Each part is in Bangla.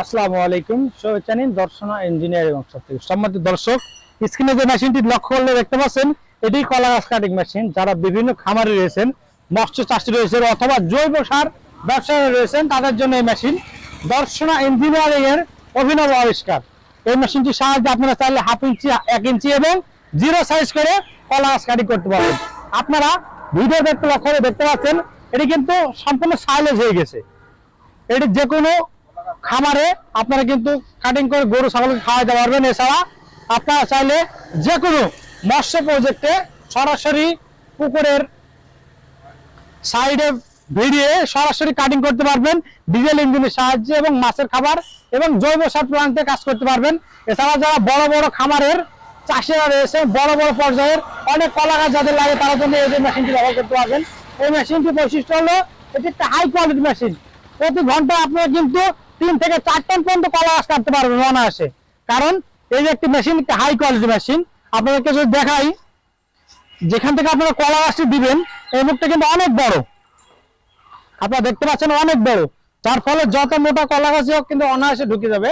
আসসালামু আলাইকুম। জানেন দর্শনা ইঞ্জিনিয়ারিং ওয়ার্কশপ থেকে। সম্মানিত দর্শক স্ক্রিনে যে মেশিনটি লক্ষ্য করলে দেখতে পাচ্ছেন, এটি কলা গাছ কাটিং মেশিন যারা বিভিন্ন খামারে রয়েছেন, মৎস্য চাষি রয়েছেন অথবা জৈব সার ব্যবসায়ী রয়েছেন, তাদের জন্য এই মেশিন দর্শনা ইঞ্জিনিয়ারিং এর অভিনব আবিষ্কার। এই মেশিনটির সাহায্যে আপনারা চাইলে হাফ ইঞ্চি এক ইঞ্চি এবং জিরো সাইজ করে কলা গাছ কাটিং করতে পারবেন। আপনারা ভিডিও দেখতে লক্ষ্য করে দেখতে পাচ্ছেন, এটি কিন্তু সম্পূর্ণ সাইলেজ হয়ে গেছে। এটি যে কোনো খামারে আপনারা কিন্তু কাটিং করে গরু, ছাগলকে খাওয়াতে পারবেন। এছাড়া আপনারা চাইলে যে কোনো মৎস্য প্রজেক্টে সরাসরি পুকুরের সাইডে ভিড়িয়ে সরাসরি কাটিং করতে পারবেন। ডিজেল ইঞ্জিনের সাহায্যে এবং মাছের খাবার এবং জৈব সার প্লান্টে কাজ করতে পারবেন। এছাড়া যারা বড় বড় খামারের চাষিরা রয়েছে, বড় বড় পর্যায়ের অনেক কলা গাছ যাদের লাগে, তারা জন্য এই যে মেশিনটি ব্যবহার করতে পারবেন। এই মেশিনটির বৈশিষ্ট্য হলো, এটি একটা হাই কোয়ালিটি মেশিন প্রতি ঘন্টায় আপনারা কিন্তু তিন থেকে চার টন পর্যন্ত কলা গাছ কাটতে পারবেন অনায়াসে কারণ এই যে একটি মেশিন একটা হাই কোয়ালিটি মেশিন আপনাদেরকে যদি দেখাই, যেখান থেকে আপনারা কলা গাছটি দিবেন, এই মুখটা কিন্তু অনেক বড়। আপনারা দেখতে পাচ্ছেন অনেক বড়। যার ফলে যত মোটা কলা গাছ হোক কিন্তু অনায়াসে ঢুকে যাবে।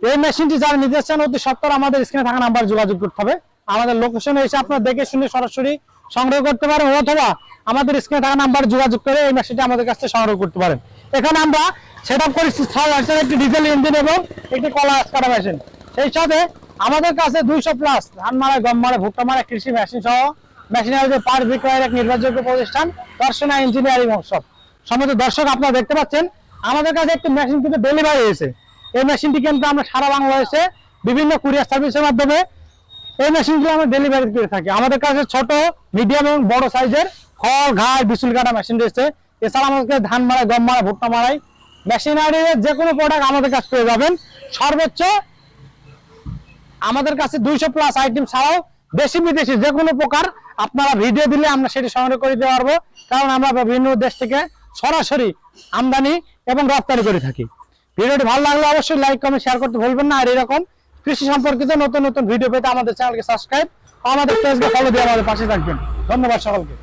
এই মেশিনটি যারা নিতে অতি সত্তর আমাদের স্ক্রিনে থাকা নাম্বার যোগাযোগ করতে হবে। আমাদের লোকেশনে এসে আপনারা দেখে শুনে সরাসরি সংগ্রহ করতে পারেন, অথবা আমাদের স্ক্রিনে থাকা নাম্বার যোগাযোগ করে এই মেশিনটি আমাদের কাছ থেকে সংগ্রহ করতে পারেন। এখানে আমরা সেট আপ করেছি ছয় হাজার একটি ডিজেল ইঞ্জিন এবং একটি কলা কাটা মেশিন সেই সাথে আমাদের কাছে দুইশো প্লাস ধান মারা, গম মারা, ভুট্টা মারা, কৃষি মেশিন সহ মেশিনারি পার্ট বিক্রয়ের এক নির্ভরযোগ্য প্রতিষ্ঠান দর্শনা ইঞ্জিনিয়ারিং ওয়ার্কশপ সমস্ত দর্শক, আপনারা দেখতে পাচ্ছেন, আমাদের কাছে একটি মেশিন কিন্তু ডেলিভারি হয়েছে। এই মেশিনটি কিন্তু আমরা সারা বাংলাদেশে বিভিন্ন কুরিয়ার সার্ভিসের মাধ্যমে এই মেশিনগুলো আমরা ডেলিভারি করে থাকি। আমাদের কাছে ছোট মিডিয়াম এবং বড় সাইজের খড় ঘাস বিচুল কাটা মেশিন রয়েছে। এছাড়া আমাদের ধান মারাই গম মারাই ভুট্টা মারাই মেশিনারির যে কোনো প্রোডাক্ট আমাদের কাছে পেয়ে যাবেন। সর্বোচ্চ আমাদের কাছে দুইশো প্লাস আইটেম ছাড়াও দেশি বিদেশি যে কোনো প্রকার আপনারা ভিডিও দিলে আমরা সেটি সংগ্রহ করে দিতে পারব। কারণ আমরা বিভিন্ন দেশ থেকে সরাসরি আমদানি এবং রপ্তানি করে থাকি। ভিডিওটি ভালো লাগলে অবশ্যই লাইক কমেন্ট শেয়ার করতে ভুলবেন না। আর এরকম কৃষি সম্পর্কিত নতুন নতুন ভিডিও পেতে আমাদের চ্যানেলকে সাবস্ক্রাইব আমাদের পেজকে ফলো দিয়ে আমাদের পাশে থাকবেন। ধন্যবাদ সকলকে।